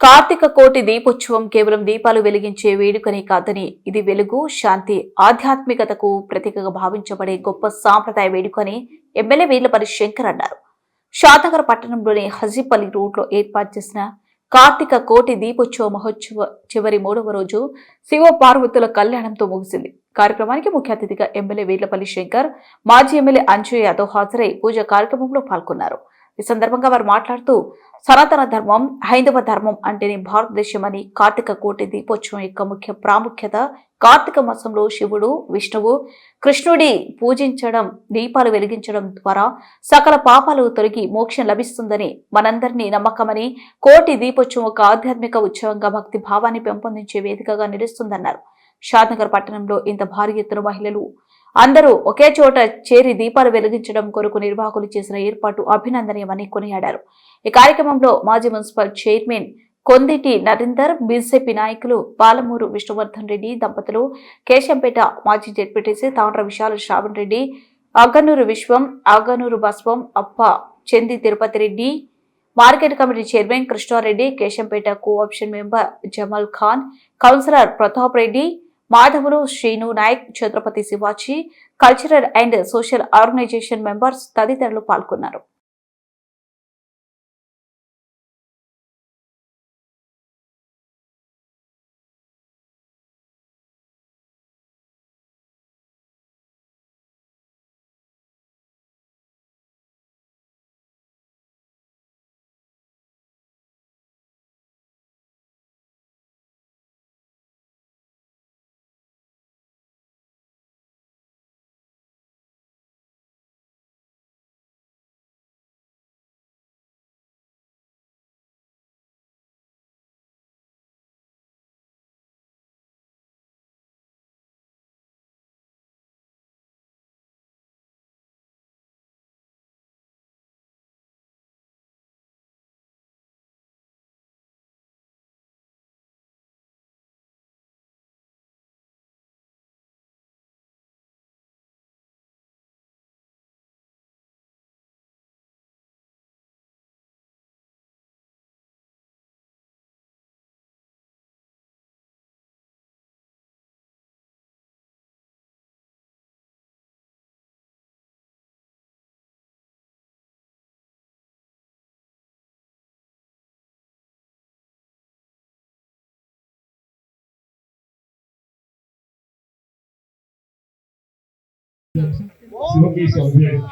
కార్తీక కోటి దీపోత్సవం కేవలం దీపాలు వెలిగించే వేడుకనే కాదని ఇది వెలుగు శాంతి ఆధ్యాత్మికతకు ప్రతీకగా భావించబడే గొప్ప సాంప్రదాయ వేడుకని ఎమ్మెల్యే వీర్లపల్లి శంకర్ అన్నారు. షాదగర్ పట్టణంలోని హజీపల్లి రోడ్లో ఏర్పాటు చేసిన కార్తీక కోటి దీపోత్సవ మహోత్సవ చివరి మూడవ రోజు శివ పార్వతుల కళ్యాణంతో ముగిసింది. కార్యక్రమానికి ముఖ్య అతిథిగా ఎమ్మెల్యే వీర్లపల్లి శంకర్ మాజీ ఎమ్మెల్యే అంజయ్ యాదవ్ హాజరై పూజ కార్యక్రమంలో పాల్గొన్నారు. ఈ సందర్భంగా వారు మాట్లాడుతూ సనాతన ధర్మం హైందవ ధర్మం అంటేనే భారతదేశం అని కార్తీక కోటి దీపోత్సవం యొక్క ముఖ్య ప్రాముఖ్యత. కార్తీక మాసంలో శివుడు విష్ణువు కృష్ణుడి పూజించడం దీపాలు వెలిగించడం ద్వారా సకల పాపాలు తొలగి మోక్షం లభిస్తుందని మనందరినీ నమ్మకమని కోటి దీపోత్సవం ఒక ఆధ్యాత్మిక ఉత్సవంగా భక్తి భావాన్ని పెంపొందించే వేదికగా నిలుస్తుందన్నారు. షాద్నగర్ పట్టణంలో ఇంత భారీ ఎత్తున మహిళలు అందరూ ఒకే చోట చేరి దీపాలు వెలిగించడం కొరకు నిర్వాహకులు చేసిన ఏర్పాటు అభినందనీయమని కొనియాడారు. ఈ కార్యక్రమంలో మాజీ municipal chairman Konditi Narender BJP నాయకులు పాలమూరు విష్ణువర్ధన్ రెడ్డి దంపతులు కేశంపేట మాజీ జెడ్పీటీసీ తాండ్ర విశాల శ్రావణ్ రెడ్డి అగ్గనూరు విశ్వం అగ్గనూరు బస్వం అప్ప చెంది Tirupati Reddy market committee chairman Krishna Reddy Keshampet cooption member Jamal Khan councillor Pratap Reddy Madhavulu Srinu Naik Chhatrapati Shivaji cultural and social organisation members తదితరులు పాల్గొన్నారు. Smoky is already.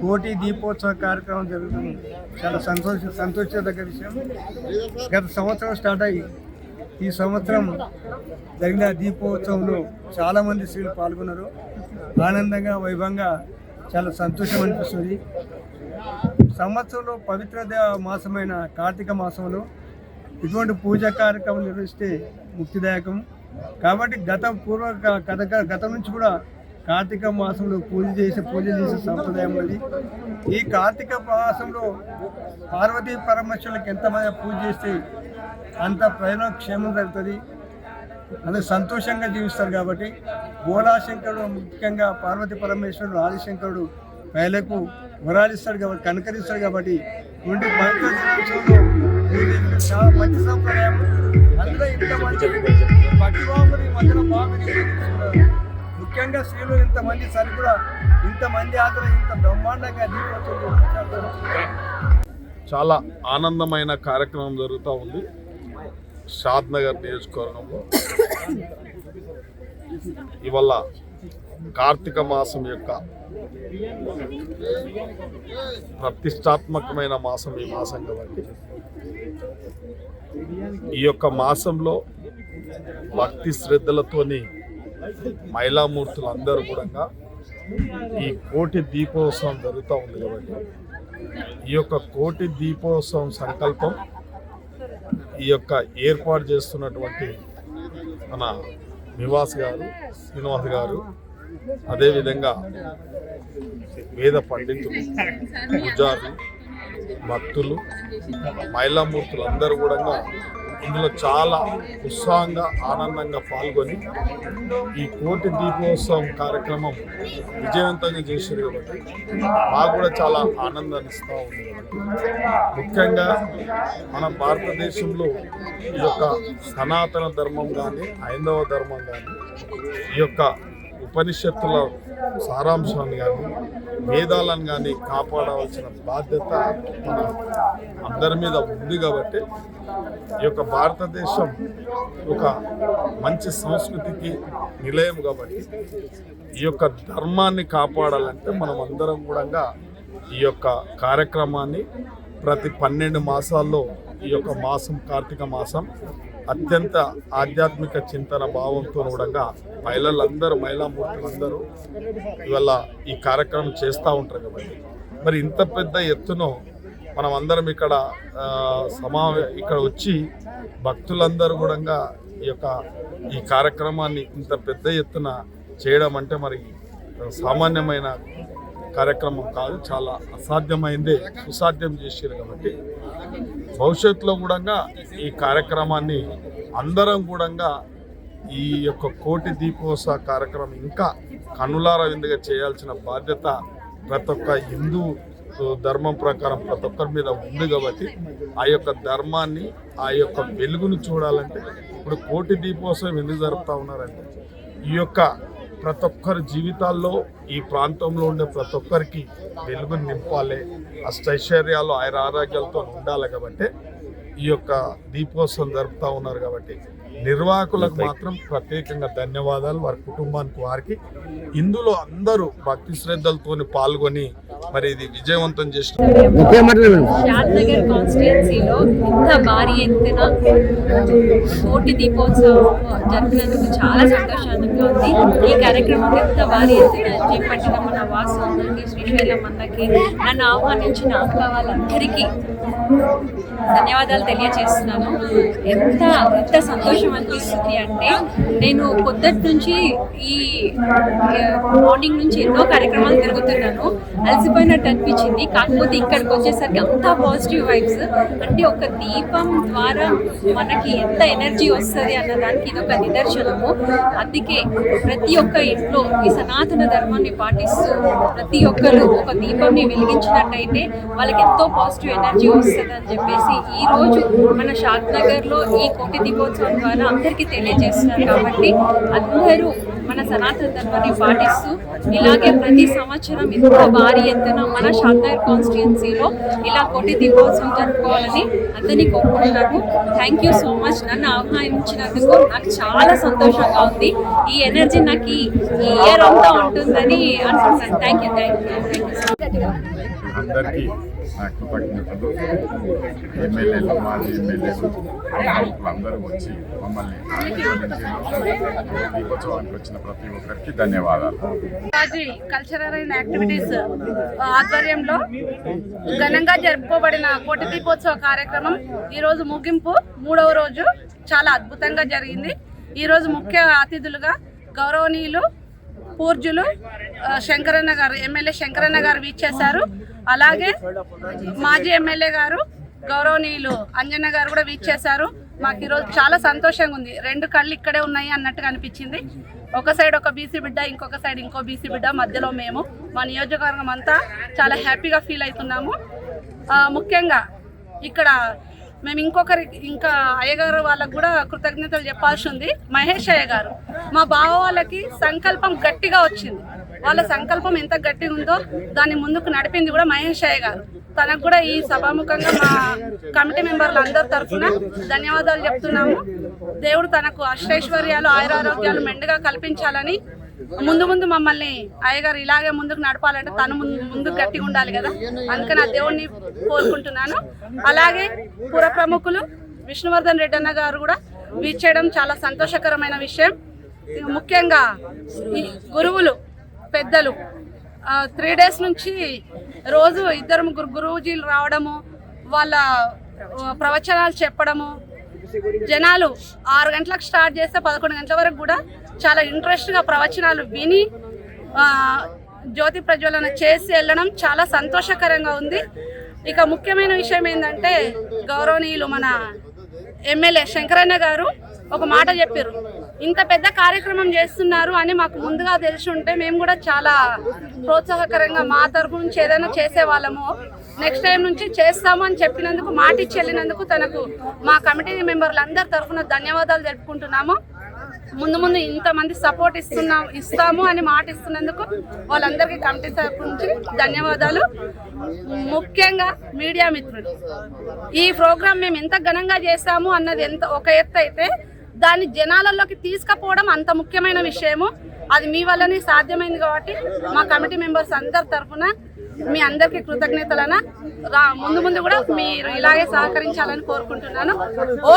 కోటి దీపోత్సవ కార్యక్రమం జరుగుతుంది. చాలా సంతోష సంతోషదగ్గ విషయం. గత సంవత్సరం స్టార్ట్ అయ్యి ఈ సంవత్సరం జరిగిన దీపోత్సవంలో చాలామంది స్త్రీలు పాల్గొన్నారు. ఆనందంగా వైభవంగా చాలా సంతోషం అనిపిస్తుంది. సంవత్సరంలో పవిత్ర మాసమైన కార్తీక మాసంలో ఇటువంటి పూజా కార్యక్రమం నిర్వహిస్తే ముక్తిదాయకం. కాబట్టి గత పూర్వ గత గతం నుంచి కూడా కార్తీక మాసంలో పూజ చేసి పూజ చేసే సంప్రదాయం ఉన్నది ఈ కార్తీక మాసంలో పార్వతీ పరమేశ్వరులకు ఎంతమంది పూజ చేస్తే అంత ప్రజల క్షేమం జరుగుతుంది. అందరూ సంతోషంగా జీవిస్తారు కాబట్టి బోలాశంకరుడు ముఖ్యంగా పార్వతీ పరమేశ్వరుడు ఆదిశంకరుడు ప్రజలకు వరాలిస్తాడు కాబట్టి కనకరిస్తాడు కాబట్టి ఇటువంటి పవిత్ర చాలా మంచి సంప్రదాయం. అందులో ఇంత మంచి భక్తిభావముని మధ్యలో బాగుని ముఖ్యంగా స్త్రీలు ఇంతమంది సరి కూడా ఇంతమంది ఆదరణ ఇంత బ్రహ్మాండంగా చాలా ఆనందమైన కార్యక్రమం జరుగుతూ ఉంది. షాద్నగర్ నియోజకవర్గంలో. ఇవల్ల కార్తీక మాసం యొక్క ప్రతిష్టాత్మకమైన మాసం ఈ మాసం కాబట్టి. ఈ యొక్క మాసంలో భక్తి శ్రద్ధలతోని మహిళామూర్తులు అందరూ కూడా ఈ కోటి దీపోత్సవం జరుగుతూ ఉంది కాబట్టి ఈ యొక్క కోటి దీపోత్సవం సంకల్పం ఈ యొక్క ఏర్పాటు చేస్తున్నటువంటి మన నివాస్ గారు శ్రీనివాస్ గారు అదేవిధంగా వేద పండితులు పూజారులు భక్తులు మహిళామూర్తులు అందరూ కూడా ఇందులో చాలా ఉత్సాహంగా ఆనందంగా పాల్గొని ఈ కోటి దీపోత్సవం కార్యక్రమం విజయవంతంగా చేశారు కాబట్టి మాకు కూడా చాలా ఆనందాన్ని ఇస్తూ ఉంది. ముఖ్యంగా మన భారతదేశంలో ఈ యొక్క సనాతన ధర్మం కానీ హైందవ ధర్మం కానీ ఈ యొక్క ఉపనిషత్తుల సారాంశాన్ని కానీ వేదాలను కానీ కాపాడవలసిన బాధ్యత మన అందరి మీద ఉంది కాబట్టి ఈ యొక్క భారతదేశం ఒక మంచి సంస్కృతికి నిలయం కాబట్టి ఈ యొక్క ధర్మాన్ని కాపాడాలంటే మనం అందరం కూడా ఈ యొక్క కార్యక్రమాన్ని ప్రతి పన్నెండు మాసాల్లో ఈ యొక్క మాసం కార్తీక మాసం అత్యంత ఆధ్యాత్మిక చింతన భావంతో కూడా మహిళలందరూ మహిళా మూర్తులందరూ ఇవాళ ఈ కార్యక్రమం చేస్తూ ఉంటారు కాబట్టి. మరి ఇంత పెద్ద ఎత్తున మనం అందరం ఇక్కడ ఆ, సమావే ఇక్కడ వచ్చి భక్తులందరూ కూడా ఈ యొక్క ఈ కార్యక్రమాన్ని ఇంత పెద్ద ఎత్తున చేయడం అంటే మరి సామాన్యమైన కార్యక్రమం కాదు చాలా అసాధ్యమైందే సుసాధ్యం చేసారు కాబట్టి. భవిష్యత్తులో కూడా ఈ కార్యక్రమాన్ని అందరం కూడా ఈ యొక్క కోటి దీపోత్సవ కార్యక్రమం ఇంకా కనులార విందుగా చేయాల్సిన బాధ్యత ప్రతి ఒక్క హిందూ ధర్మం ప్రకారం ప్రతి ఒక్కరి మీద ఉంది కాబట్టి ఆ యొక్క ధర్మాన్ని ఆ యొక్క వెలుగును చూడాలంటే ఇప్పుడు కోటి దీపోత్సవం ఎందుకు జరుపుతా ఉన్నారంటే ఈ యొక్క ప్రతి ఒక్కరి జీవితాల్లో ఈ ప్రాంతంలో ఉండే ప్రతి ఒక్కరికి వెలుగుని నింపాలి. అష్టైశ్వర్యాలు ఆయన ఆరోగ్యాలతో ఉండాలి కాబట్టి ఈ యొక్క దీపోత్సవం జరుపుతా ఉన్నారు కాబట్టి నిర్వాహకులకు మాత్రం ప్రత్యేకంగా ధన్యవాదాలు. వారి కుటుంబానికి వారికి ఇందులో అందరూ భక్తి శ్రద్ధలతోని పాల్గొని మరి ఇది విజయవంతం చేసిన షాద్ నగర్ కాన్స్టిట్యున్సీలో ఇంత భారీ ఎత్తున కోటి దీపోత్సవం జరిపినందుకు చాలా సంతోషంగా ఉంది. ఈ కార్యక్రమం ఎంత భారీ ఎత్తున చేపట్టిన మన వాసు శ్రీశైలం అన్నకి నన్ను ఆహ్వానించిన అక్క వాళ్ళందరికీ ధన్యవాదాలు తెలియజేస్తున్నాను ఎంత ఎంత సంతోషం అనిపిస్తుంది అంటే నేను పొద్దుటి నుంచి ఈ మార్నింగ్ నుంచి ఎన్నో కార్యక్రమాలు తిరుగుతున్నాను అలసిపోయినట్టు అనిపించింది. కాకపోతే ఇక్కడికి వచ్చేసరికి అంతా పాజిటివ్ వైబ్స్ అంటే ఒక దీపం ద్వారా మనకి ఎంత ఎనర్జీ వస్తుంది అన్న దానికి ఇది ఒక నిదర్శనము. అందుకే ప్రతి ఒక్క ఇంట్లో ఈ సనాతన ధర్మాన్ని పాటిస్తూ ప్రతి ఒక్కరు ఒక దీపంని వెలిగించినట్టయితే వాళ్ళకి ఎంతో పాజిటివ్ ఎనర్జీ వస్తుంది అని చెప్పేసి ఈ రోజు మన షాద్ నగర్లో ఈ కోటి దీపోత్సవం ద్వారా అందరికీ తెలియజేస్తున్నారు కాబట్టి అందరూ మన సనాతన ధర్మాన్ని పాటిస్తూ ఇలాగే ప్రతి సంవత్సరం ఇంత భారీ ఎత్తున మన షాద్నగర్ కాన్స్టిట్యున్సీలో ఇలా కోటి దీపోత్సవం జరుపుకోవాలని అందరినీ కోరుకుంటున్నాను. థ్యాంక్ యూ సో మచ్ నన్ను ఆహ్వానించినందుకు నాకు చాలా సంతోషంగా ఉంది. ఈ ఎనర్జీ నాకు ఈ ఇయర్ అంతా ఉంటుందని అనుకుంటున్నాను. Thank you thank you thank you అందరికీ నా కృతజ్ఞతలు. ఎమ్మెల్యేలు మాజీ ఎమ్మెల్యేలు అందరూ వచ్చి మమ్మల్ని దీపోత్సవానికి వచ్చిన ప్రతి ఒక్కరికి ధన్యవాదాలు. కల్చరల్ అండ్ యాక్టివిటీస్ ఆధ్వర్యంలో ఘనంగా జరుపుకోబడిన కోటి దీపోత్సవ కార్యక్రమం ఈరోజు ముగింపు మూడవ రోజు చాలా అద్భుతంగా జరిగింది. ఈరోజు ముఖ్య అతిథులుగా గౌరవనీయులు పూర్జులు శంకరన్న గారు ఎమ్మెల్యే శంకరన్న గారు వీచేశారు అలాగే మాజీ ఎమ్మెల్యే గారు గౌరవనీయులు అంజన్న గారు కూడా వీచేశారు మాకు ఈరోజు చాలా సంతోషంగా ఉంది. రెండు కళ్ళు ఇక్కడే ఉన్నాయి అన్నట్టుగా అనిపించింది. ఒక సైడ్ ఒక బీసీ బిడ్డ ఇంకొక సైడ్ ఇంకో బీసీ బిడ్డ మధ్యలో మేము. మా నియోజకవర్గం అంతా చాలా హ్యాపీగా ఫీల్ అవుతున్నాము. ముఖ్యంగా ఇక్కడ మేము ఇంకొకరి ఇంకా అయ్యగారు వాళ్ళకు కూడా కృతజ్ఞతలు చెప్పాల్సి ఉంది. మహేష్ అయ్య గారు మా బావ వాళ్ళకి సంకల్పం గట్టిగా వచ్చింది. వాళ్ళ సంకల్పం ఎంత గట్టిగా ఉందో దాన్ని ముందుకు నడిపింది కూడా మహేష్ అయ్య గారు. తనకు కూడా ఈ సభాముఖంగా మా కమిటీ మెంబర్లు అందరి తరఫున ధన్యవాదాలు చెప్తున్నాము. దేవుడు తనకు అష్టైశ్వర్యాలు ఆయురారోగ్యాలు మెండుగా కల్పించాలని ముందు ముందు మమ్మల్ని అయ్యగారు ఇలాగే ముందుకు నడపాలంటే తను ముందు ముందుకు గట్టిగా ఉండాలి కదా. అందుకని ఆ దేవుడిని కోరుకుంటున్నాను. అలాగే పుర ప్రముఖులు విష్ణువర్ధన్ రెడ్డి అన్న గారు కూడా వీచేయడం చాలా సంతోషకరమైన విషయం. ముఖ్యంగా ఈ గురువులు పెద్దలు. త్రీ డేస్ నుంచి రోజు ఇద్దరు ముగ్గురు గురువుజీలు రావడము వాళ్ళ ప్రవచనాలు చెప్పడము. జనాలు ఆరు గంటలకు స్టార్ట్ చేస్తే పదకొండు గంటల వరకు కూడా చాలా ఇంట్రెస్ట్గా ప్రవచనాలు విని జ్యోతి ప్రజ్వలన చేసి వెళ్ళడం చాలా సంతోషకరంగా ఉంది. ఇక ముఖ్యమైన విషయం ఏంటంటే గౌరవనీయులు మన ఎమ్మెల్యే శంకరన్న గారు ఒక మాట చెప్పారు. ఇంత పెద్ద కార్యక్రమం చేస్తున్నారు అని మాకు ముందుగా తెలిసి ఉంటే మేము కూడా చాలా ప్రోత్సాహకరంగా మా తరపు నుంచి ఏదైనా చేసేవాళ్ళము. నెక్స్ట్ టైం నుంచి చేస్తాము అని చెప్పినందుకు మాట ఇచ్చి వెళ్ళినందుకు తనకు మా కమిటీ మెంబర్లందరి తరఫున ధన్యవాదాలు తెలుపుకుంటున్నాము. ముందు ముందు ఇంతమంది సపోర్ట్ ఇస్తున్నాం ఇస్తాము అని మాట ఇస్తున్నందుకు వాళ్ళందరికీ కమిటీ తరఫు నుంచి ధన్యవాదాలు. ముఖ్యంగా మీడియా మిత్రులు. ఈ ప్రోగ్రాం మేము ఎంత ఘనంగా చేస్తాము అన్నది ఎంత ఒక ఎత్తు అయితే దాన్ని జనాలలోకి తీసుకుపోవడం అంత ముఖ్యమైన విషయము. అది మీ వల్లనే సాధ్యమైంది కాబట్టి మా కమిటీ మెంబర్స్ అందరి తరఫున మీ అందరికీ కృతజ్ఞతలన రా ముందు ముందు కూడా మీరు ఇలాగే సహకరించాలని కోరుకుంటున్నాను.